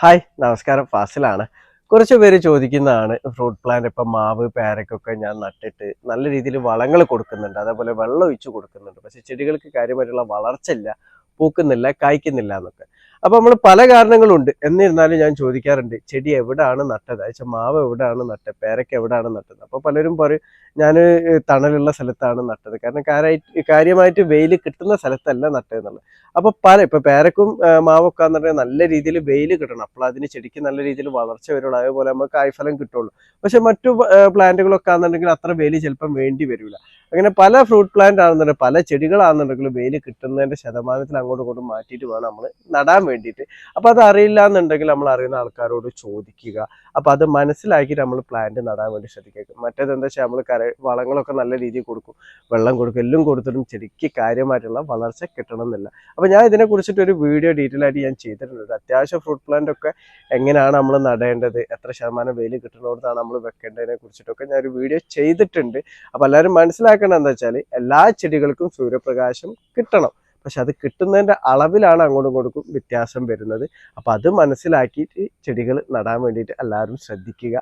Hi നമസ്കാരം. ഫാസിലാണ്. കുറച്ച് പേര് ചോദിക്കുന്നതാണ് ഫ്രൂട്ട് പ്ലാന്റ് ഇപ്പം മാവ് പേരക്കൊക്കെ ഞാൻ നട്ടിട്ട് നല്ല രീതിയിൽ വളങ്ങൾ കൊടുക്കുന്നുണ്ട്. അതേപോലെ വെള്ളം ഒഴിച്ചു കൊടുക്കുന്നുണ്ട്. പക്ഷെ ചെടികൾക്ക് കാര്യമായിട്ടുള്ള വളർച്ചയില്ല പൂക്കുന്നില്ല കായ്ക്കുന്നില്ല എന്നൊക്കെ. അപ്പൊ നമ്മൾ പല കാരണങ്ങളുണ്ട്. എന്നിരുന്നാലും ഞാൻ ചോദിക്കാറുണ്ട് ചെടി എവിടെയാണ് നട്ടത്? അയച്ച മാവ് എവിടെയാണ് നട്ടത്? പേരക്ക എവിടെയാണ് നട്ടത്? അപ്പൊ പലരും പറയും ഞാൻ തണലുള്ള സ്ഥലത്താണ് നട്ടത്. കാരണം കാര്യമായിട്ട് കാര്യമായിട്ട് വെയിൽ കിട്ടുന്ന സ്ഥലത്തല്ല നട്ടതെന്നുള്ളത് അപ്പൊ പല ഇപ്പൊ പേരക്കും മാവൊക്കെ എന്ന് പറഞ്ഞാൽ നല്ല രീതിയിൽ വെയിൽ കിട്ടണം. അപ്പോൾ അതിന് ചെടിക്ക് നല്ല രീതിയിൽ വളർച്ച വരുള്ളൂ. അതേപോലെ നമുക്ക് കായ്ഫലം കിട്ടുള്ളൂ. പക്ഷെ മറ്റു പ്ലാന്റുകളൊക്കെ ആണെന്നുണ്ടെങ്കിൽ അത്ര വെയിൽ ചിലപ്പം വേണ്ടി വരില്ല അങ്ങനെ പല ഫ്രൂട്ട് പ്ലാന്റ് ആണെന്നുണ്ടെങ്കിൽ പല ചെടികളാണെന്നുണ്ടെങ്കിലും വെയിൽ കിട്ടുന്നതിന്റെ ശതമാനത്തിൽ അങ്ങോട്ടും ഇങ്ങോട്ടും മാറ്റിയിട്ട് വേണം നമ്മൾ നടാൻ വേണ്ടിയിട്ട്. അപ്പൊ അത് അറിയില്ല എന്നുണ്ടെങ്കിൽ നമ്മൾ അറിയുന്ന ആൾക്കാരോട് ചോദിക്കുക. അപ്പൊ അത് മനസ്സിലാക്കിയിട്ട് നമ്മൾ പ്ലാന്റ് നടാൻ വേണ്ടി ശ്രദ്ധിക്കുക. മറ്റേത് എന്താ വെച്ചാൽ നമ്മൾ കര വളങ്ങളൊക്കെ നല്ല രീതിയിൽ കൊടുക്കും. വെള്ളം കൊടുക്കും എല്ലാം കൊടുത്തിട്ടും ചെടിക്ക് കാര്യമായിട്ടുള്ള വളർച്ച കിട്ടണം എന്നില്ല അപ്പൊ ഞാൻ ഇതിനെ കുറിച്ചിട്ട് ഒരു വീഡിയോ ഡീറ്റെയിൽ ആയിട്ട് ഞാൻ ചെയ്തിട്ടുണ്ട്. അത്യാവശ്യം ഫ്രൂട്ട് പ്ലാന്റ് ഒക്കെ എങ്ങനെയാണ് നമ്മൾ നടേണ്ടത് എത്ര ശതമാനം വെയിൽ കിട്ടുന്നിടത്താണ് നമ്മൾ വെക്കേണ്ടതിനെ കുറിച്ചിട്ടൊക്കെ ഞാൻ ഒരു വീഡിയോ ചെയ്തിട്ടുണ്ട്. അപ്പൊ എല്ലാവരും മനസ്സിലാക്കേണ്ടത് എന്താ വെച്ചാൽ എല്ലാ ചെടികൾക്കും സൂര്യപ്രകാശം കിട്ടണം. പക്ഷെ അത് കിട്ടുന്നതിന്റെ അളവിലാണ് അങ്ങോട്ടും ഇങ്ങോട്ടും വ്യത്യാസം വരുന്നത്. അപ്പോൾ അത് മനസ്സിലാക്കിയിട്ട് ചെടികൾ നടാൻ വേണ്ടിയിട്ട് എല്ലാവരും ശ്രദ്ധിക്കുക.